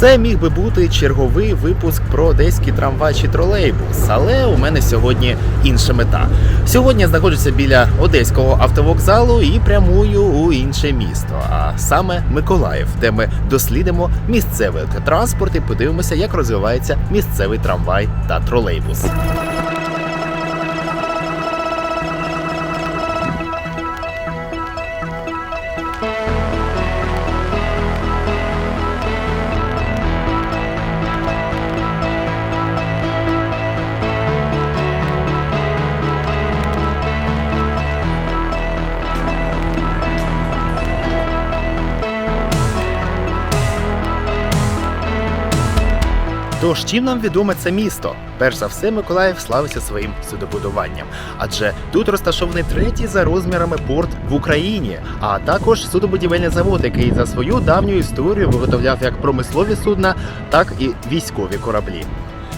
Це міг би бути черговий випуск про одеський трамвай чи тролейбус, але у мене сьогодні інша мета. Сьогодні я знаходжуся біля одеського автовокзалу і прямую у інше місто, а саме Миколаїв, де ми дослідимо місцевий транспорт і подивимося, як розвивається місцевий трамвай та тролейбус. Тож чим нам відоме це місто? Перш за все, Миколаїв славиться своїм судобудуванням, адже тут розташований третій за розмірами порт в Україні, а також судобудівельний завод, який за свою давню історію виготовляв як промислові судна, так і військові кораблі.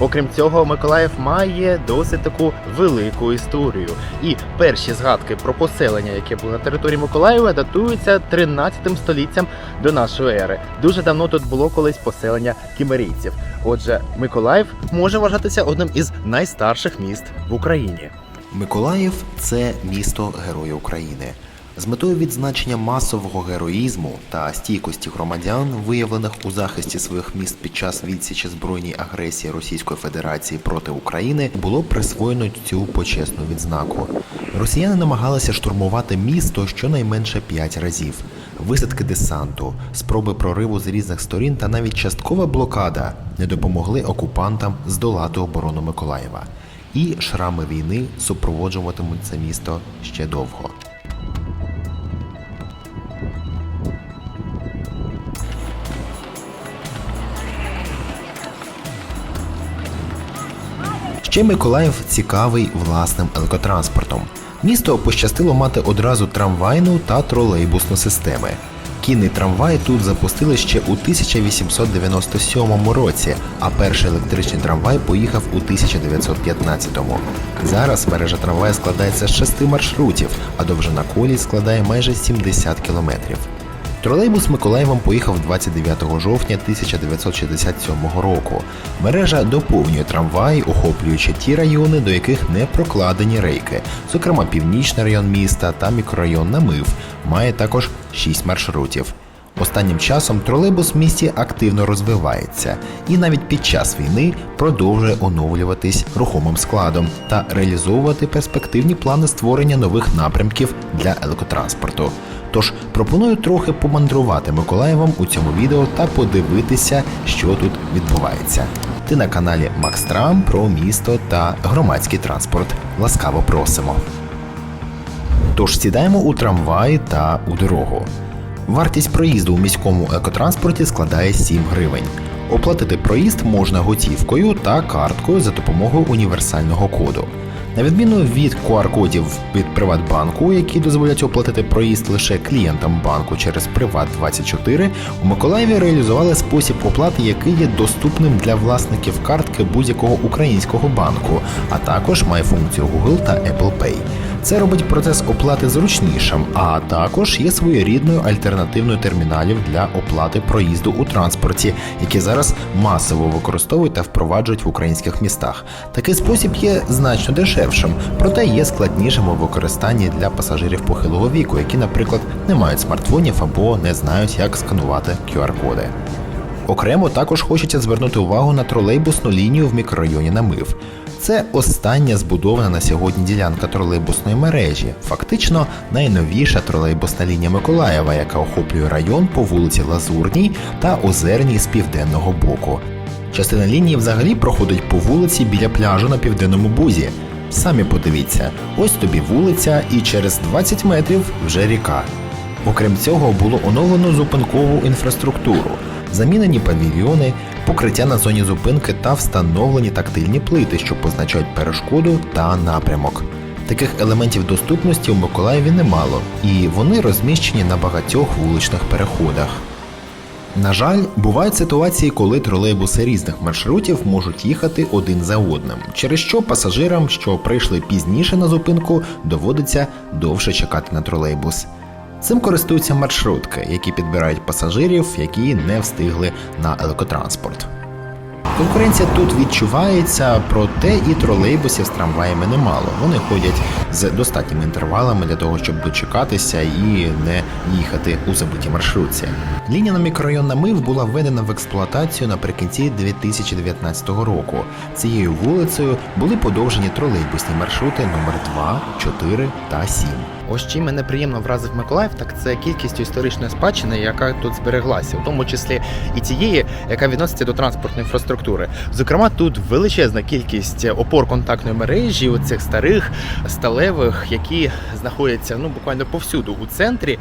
Окрім цього, Миколаїв має досить таку велику історію. І перші згадки про поселення, яке було на території Миколаєва, датуються 13 століттям до нашої ери. Дуже давно тут було колись поселення кімерійців. Отже, Миколаїв може вважатися одним із найстарших міст в Україні. Миколаїв це місто Героя України. З метою відзначення масового героїзму та стійкості громадян, виявлених у захисті своїх міст під час відсічі збройній агресії Російської Федерації проти України, було присвоєно цю почесну відзнаку. Росіяни намагалися штурмувати місто щонайменше п'ять разів. Висадки десанту, спроби прориву з різних сторін та навіть часткова блокада не допомогли окупантам здолати оборону Миколаєва. І шрами війни супроводжуватимуть це місто ще довго. Ще Миколаїв цікавий власним електротранспортом. Місто пощастило мати одразу трамвайну та тролейбусну системи. Кінний трамвай тут запустили ще у 1897 році, а перший електричний трамвай поїхав у 1915-му. Зараз мережа трамваю складається з шести маршрутів, а довжина колій складає майже 70 кілометрів. Тролейбус Миколаєвом поїхав 29 жовтня 1967 року. Мережа доповнює трамваї, охоплюючи ті райони, до яких не прокладені рейки, зокрема північний район міста та мікрорайон Намив, має також 6 маршрутів. Останнім часом тролейбус в місті активно розвивається і навіть під час війни продовжує оновлюватись рухомим складом та реалізовувати перспективні плани створення нових напрямків для електротранспорту. Тож пропоную трохи помандрувати Миколаєвом у цьому відео та подивитися, що тут відбувається. Ти на каналі Макс Трам про місто та громадський транспорт. Ласкаво просимо. Тож сідаємо у трамвай та у дорогу. Вартість проїзду у міському екотранспорті складає 7 гривень. Оплатити проїзд можна готівкою та карткою за допомогою універсального коду. На відміну від QR-кодів від Приватбанку, які дозволять оплатити проїзд лише клієнтам банку через Приват24, у Миколаєві реалізували спосіб оплати, який є доступним для власників картки будь-якого українського банку, а також має функцію Google та Apple Pay. Це робить процес оплати зручнішим, а також є своєрідною альтернативною терміналів для оплати проїзду у транспорті, які зараз масово використовують та впроваджують в українських містах. Такий спосіб є значно дешевшим, проте є складнішим у використанні для пасажирів похилого віку, які, наприклад, не мають смартфонів або не знають, як сканувати QR-коди. Окремо також хочеться звернути увагу на тролейбусну лінію в мікрорайоні Намив. Це остання збудована на сьогодні ділянка тролейбусної мережі, фактично найновіша тролейбусна лінія Миколаєва, яка охоплює район по вулиці Лазурній та Озерній з південного боку. Частина лінії взагалі проходить по вулиці біля пляжу на південному бузі. Самі подивіться, ось тобі вулиця, і через 20 метрів вже ріка. Окрім цього, було оновлено зупинкову інфраструктуру, замінені павільйони, покриття на зоні зупинки та встановлені тактильні плити, що позначають перешкоду та напрямок. Таких елементів доступності у Миколаєві немало, і вони розміщені на багатьох вуличних переходах. На жаль, бувають ситуації, коли тролейбуси різних маршрутів можуть їхати один за одним, через що пасажирам, що прийшли пізніше на зупинку, доводиться довше чекати на тролейбус. Цим користуються маршрутки, які підбирають пасажирів, які не встигли на електротранспорт. Конкуренція тут відчувається, проте і тролейбусів з трамваями немало. Вони ходять з достатніми інтервалами для того, щоб дочекатися і не їхати у забитій маршрутці. Лінія на мікрорайон Намив була введена в експлуатацію наприкінці 2019 року. Цією вулицею були подовжені тролейбусні маршрути номер 2, 4 та 7. Ось чим мене приємно вразив Миколаїв, так це кількістю історичної спадщини, яка тут збереглася, в тому числі і тієї, яка відноситься до транспортної інфраструктури. Зокрема, тут величезна кількість опор контактної мережі, оцих старих сталевих, які знаходяться ну буквально повсюду у центрі.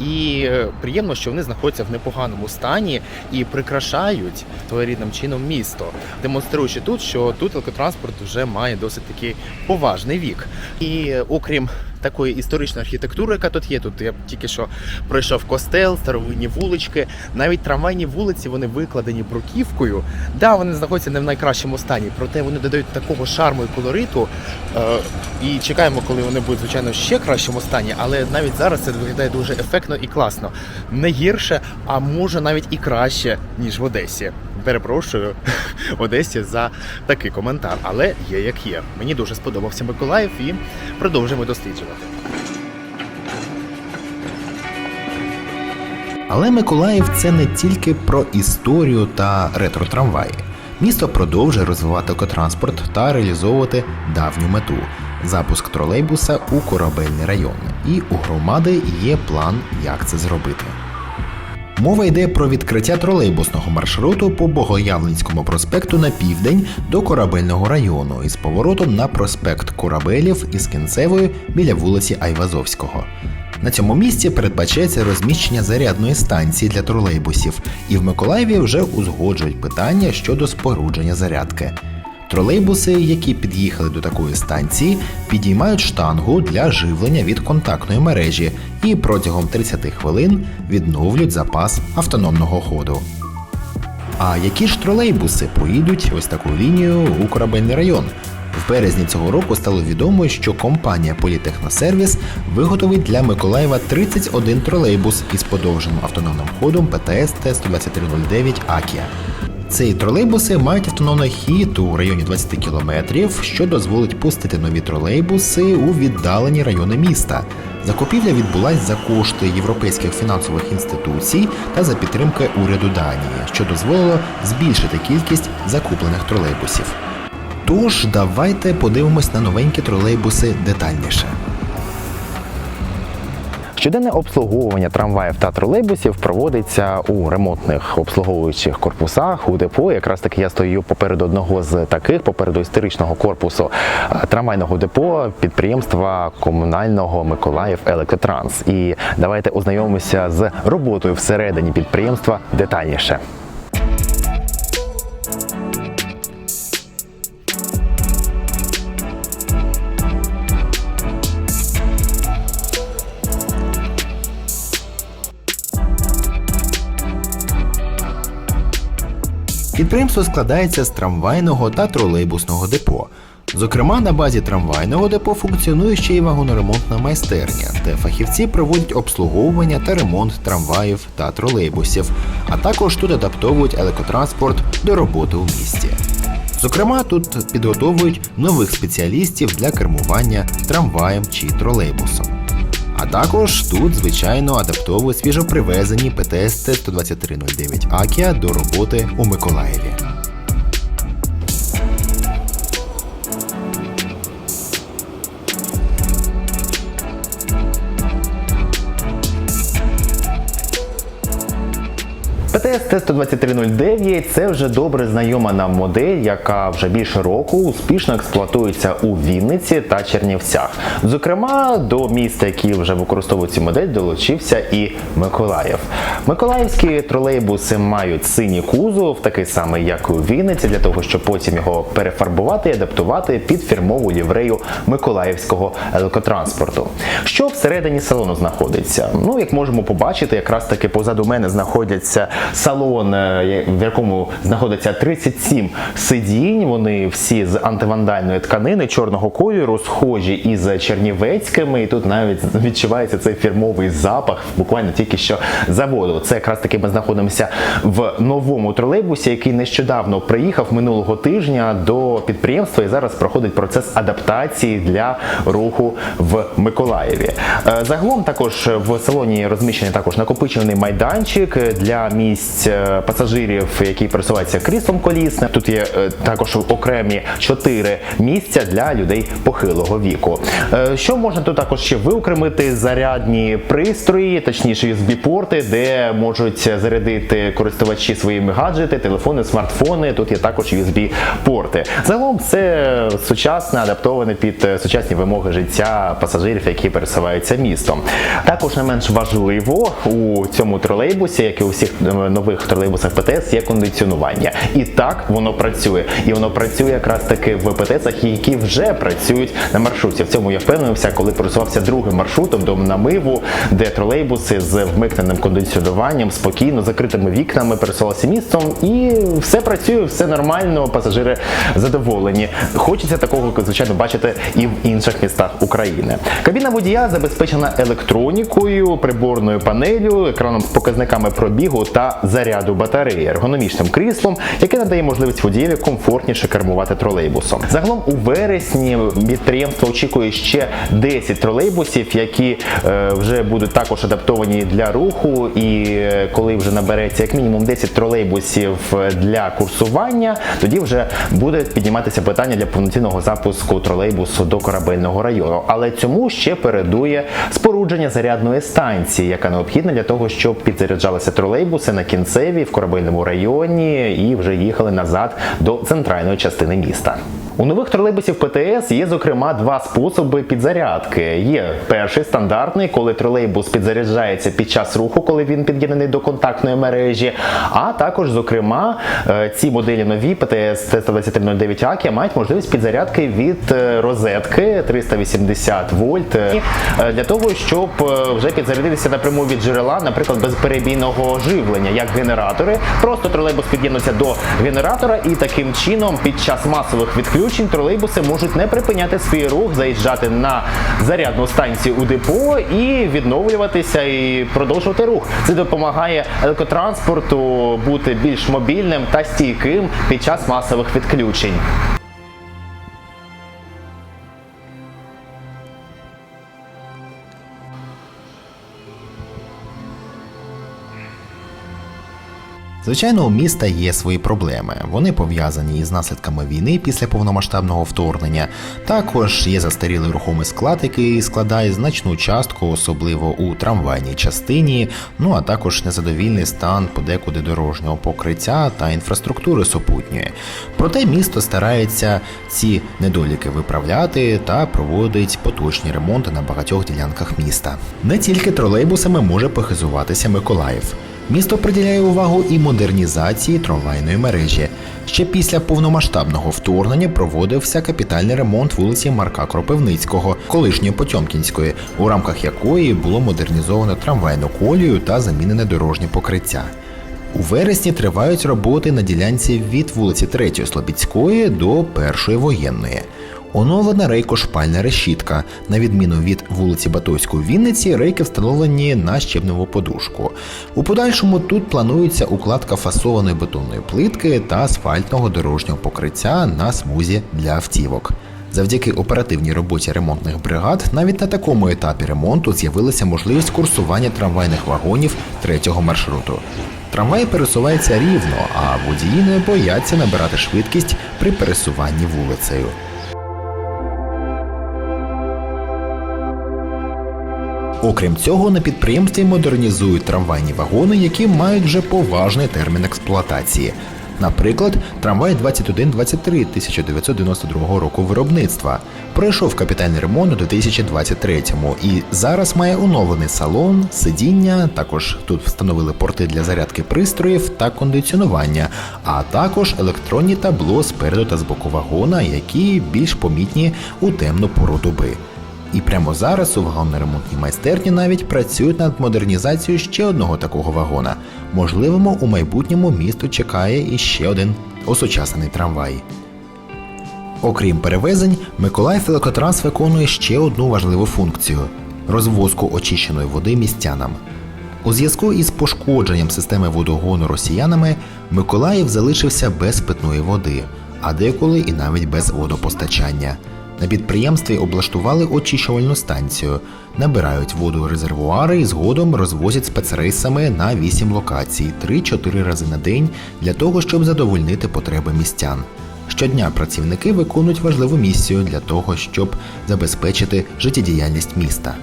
І е, приємно, що вони знаходяться в непоганому стані і прикрашають своєрідним чином місто, демонструючи тут, що тут електротранспорт вже має досить такий поважний вік. І окрім такої історичної архітектури, яка тут є. Тут я тільки що пройшов костел, старовинні вулички, навіть трамвайні вулиці вони викладені бруківкою. Да, вони знаходяться не в найкращому стані, проте вони додають такого шарму і колориту. Е, і чекаємо, коли вони будуть, звичайно, ще кращому стані, але навіть зараз це виглядає дуже ефектно і класно. Не гірше, а може навіть і краще, ніж в Одесі. Перепрошую Одесі за такий коментар, але є як є. Мені дуже сподобався Миколаїв і продовжуємо досліджувати. Але Миколаїв це не тільки про історію та ретро-трамваї. Місто продовжує розвивати екотранспорт та реалізовувати давню мету запуск тролейбуса у корабельний район. І у громади є план, як це зробити. Мова йде про відкриття тролейбусного маршруту по Богоявленському проспекту на південь до корабельного району із поворотом на проспект Корабелів із кінцевою біля вулиці Айвазовського. На цьому місці передбачається розміщення зарядної станції для тролейбусів, і в Миколаєві вже узгоджують питання щодо спорудження зарядки. Тролейбуси, які під'їхали до такої станції, підіймають штангу для живлення від контактної мережі і протягом 30 хвилин відновлюють запас автономного ходу. А які ж тролейбуси поїдуть ось таку лінію у корабельний район? В березні цього року стало відомо, що компанія Політехносервіс виготовить для Миколаєва 31 тролейбус із подовженим автономним ходом ПТС Т-12309 Акія. Ці тролейбуси мають автономний хід у районі 20 км, що дозволить пустити нові тролейбуси у віддалені райони міста. Закупівля відбулась за кошти європейських фінансових інституцій та за підтримки уряду Данії, що дозволило збільшити кількість закуплених тролейбусів. Тож давайте подивимось на новенькі тролейбуси детальніше. Щоденне обслуговування трамваїв та тролейбусів проводиться у ремонтних обслуговуючих корпусах у депо. Якраз таки я стою попереду одного з таких, попереду історичного корпусу е, трамвайного депо підприємства комунального Миколаїв Електротранс. І давайте ознайомимося з роботою всередині підприємства детальніше. Підприємство складається з трамвайного та тролейбусного депо. Зокрема, на базі трамвайного депо функціонує ще й вагоноремонтна майстерня, де фахівці проводять обслуговування та ремонт трамваїв та тролейбусів, а також тут адаптовують електротранспорт до роботи у місті. Зокрема, тут підготовують нових спеціалістів для кермування трамваєм чи тролейбусом. А також тут, звичайно, адаптовують свіжопривезені ПТС Т-12309 Акія до роботи у Миколаєві. ПТС Т-12309 – це вже добре знайома нам модель, яка вже більше року успішно експлуатується у Вінниці та Чернівцях. Зокрема, до міста, які вже використовують цю модель, долучився і Миколаїв. Миколаївські тролейбуси мають синій кузов, такий самий, як і у Вінниці, для того, щоб потім його перефарбувати і адаптувати під фірмову ліврею Миколаївського електротранспорту. Що всередині салону знаходиться? Ну, як можемо побачити, якраз таки позаду мене знаходяться салон, е, в якому знаходиться 37 сидінь. Вони всі з антивандальної тканини чорного кольору, схожі із чернівецькими. І тут навіть відчувається цей фірмовий запах, буквально тільки що заводу. Це якраз таки ми знаходимося в новому тролейбусі, який нещодавно приїхав минулого тижня до підприємства і зараз проходить процес адаптації для руху в Миколаєві. Е, Загалом також в салоні розміщений також накопичений майданчик для місць е, пасажирів, які пересуваються кріслом колісним. Тут є е, також окремі чотири місця для людей похилого віку. Е, Що можна тут також ще виокремити зарядні пристрої, точніше USB-порти, де можуть зарядити користувачі своїми гаджети, телефони, смартфони. Тут є також USB-порти. Загалом все сучасне, адаптоване під сучасні вимоги життя пасажирів, які пересуваються містом. Також не менш важливо у цьому тролейбусі, як і у всіх нових тролейбусах ПТС, є кондиціонування. І так воно працює. І воно працює якраз таки в ПТСах, які вже працюють на маршруті. В цьому я впевнився, коли пересувався другим маршрутом до намиву, де тролейбуси з вмикненим кондиціонуванням, спокійно, закритими вікнами пересувалися містом, і все працює, все нормально, пасажири задоволені. Хочеться такого, звичайно, бачити і в інших містах України. Кабіна водія забезпечена електронікою, приборною панелью, екраном з показниками пробігу та заряду батареї, ергономічним кріслом, яке надає можливість водієві комфортніше кермувати тролейбусом. Загалом у вересні підприємство очікує ще 10 тролейбусів, які е, вже будуть також адаптовані для руху. І е, коли вже набереться як мінімум 10 тролейбусів для курсування, тоді вже буде підніматися питання для повноцінного запуску тролейбусу до корабельного району. Але цьому ще передує спорудження зарядної станції, яка необхідна для того, щоб підзаряджалися тролейбуси на кінцеві в корабельному районі і вже їхали назад до центральної частини міста. У нових тролейбусів ПТС є зокрема два способи підзарядки. Є перший стандартний, коли тролейбус підзаряджається під час руху, коли він під'єднаний до контактної мережі. А також, зокрема, е, ці моделі нові ПТС Т12309 Акі мають можливість підзарядки від е, розетки 380 вольт е, для того, щоб вже підзарядитися напряму від джерела, наприклад, безперебійного живлення, як генератори. Просто тролейбус під'єднується до генератора, і таким чином під час масових відключень тролейбуси можуть не припиняти свій рух, заїжджати на зарядну станцію у депо і відновлюватися і продовжувати рух. Це допомагає електротранспорту бути більш мобільним та стійким під час масових відключень. Звичайно, у міста є свої проблеми. Вони пов'язані із наслідками війни після повномасштабного вторгнення. Також є застарілий рухомий склад, який складає значну частку, особливо у трамвайній частині. Ну а також незадовільний стан подекуди дорожнього покриття та інфраструктури супутньої. Проте місто старається ці недоліки виправляти та проводить поточні ремонти на багатьох ділянках міста. Не тільки тролейбусами може похизуватися Миколаїв. Місто приділяє увагу і модернізації трамвайної мережі. Ще після повномасштабного вторгнення проводився капітальний ремонт вулиці Марка Кропивницького, колишньої Потьомкінської, у рамках якої було модернізовано трамвайну колію та замінене дорожнє покриття. У вересні тривають роботи на ділянці від вулиці 3 Слобідської до першої воєнної. Оновлена рейкошпальна решітка. На відміну від вулиці Батойської Вінниці, рейки встановлені на щебневу подушку. У подальшому тут планується укладка фасованої бетонної плитки та асфальтного дорожнього покриття на смузі для автівок. Завдяки оперативній роботі ремонтних бригад, навіть на такому етапі ремонту з'явилася можливість курсування трамвайних вагонів третього маршруту. Трамвай пересувається рівно, а водії не бояться набирати швидкість при пересуванні вулицею. Окрім цього, на підприємстві модернізують трамвайні вагони, які мають вже поважний термін експлуатації. Наприклад, трамвай 2123 1992 року виробництва пройшов капітальний ремонт у 2023-му і зараз має оновлений салон, сидіння. Також тут встановили порти для зарядки пристроїв та кондиціонування, а також електронні табло спереду та з боку вагона, які більш помітні у темну пору доби. І прямо зараз у вагонно-ремонтній майстерні навіть працюють над модернізацією ще одного такого вагона. Можливо, у майбутньому місто чекає іще один осучаснений трамвай. Окрім перевезень, Миколаїв Електротранс виконує ще одну важливу функцію розвозку очищеної води містянам. У зв'язку із пошкодженням системи водогону росіянами Миколаїв залишився без питної води, а деколи і навіть без водопостачання. На підприємстві облаштували очищувальну станцію, набирають воду резервуари і згодом розвозять спецрейсами на 8 локацій 3-4 рази на день для того, щоб задовольнити потреби містян. Щодня працівники виконують важливу місію для того, щоб забезпечити життєдіяльність міста.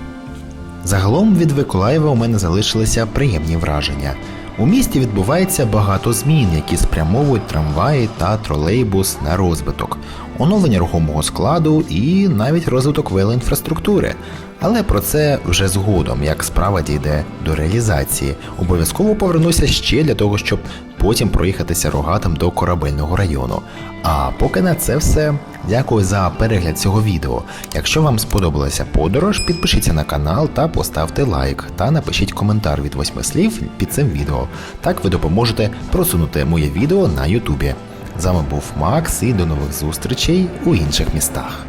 Загалом від Миколаєва у мене залишилися приємні враження. У місті відбувається багато змін, які спрямовують трамваї та тролейбус на розвиток, оновлення рухомого складу і навіть розвиток велоінфраструктури. Але про це вже згодом, як справа дійде до реалізації. Обов'язково повернуся ще для того, щоб потім проїхатися рогатим до корабельного району. А поки на це все. Дякую за перегляд цього відео. Якщо вам сподобалася подорож, підпишіться на канал та поставте лайк та напишіть коментар від восьми слів під цим відео. Так ви допоможете просунути моє відео на Ютубі. З вами був Макс і до нових зустрічей у інших містах.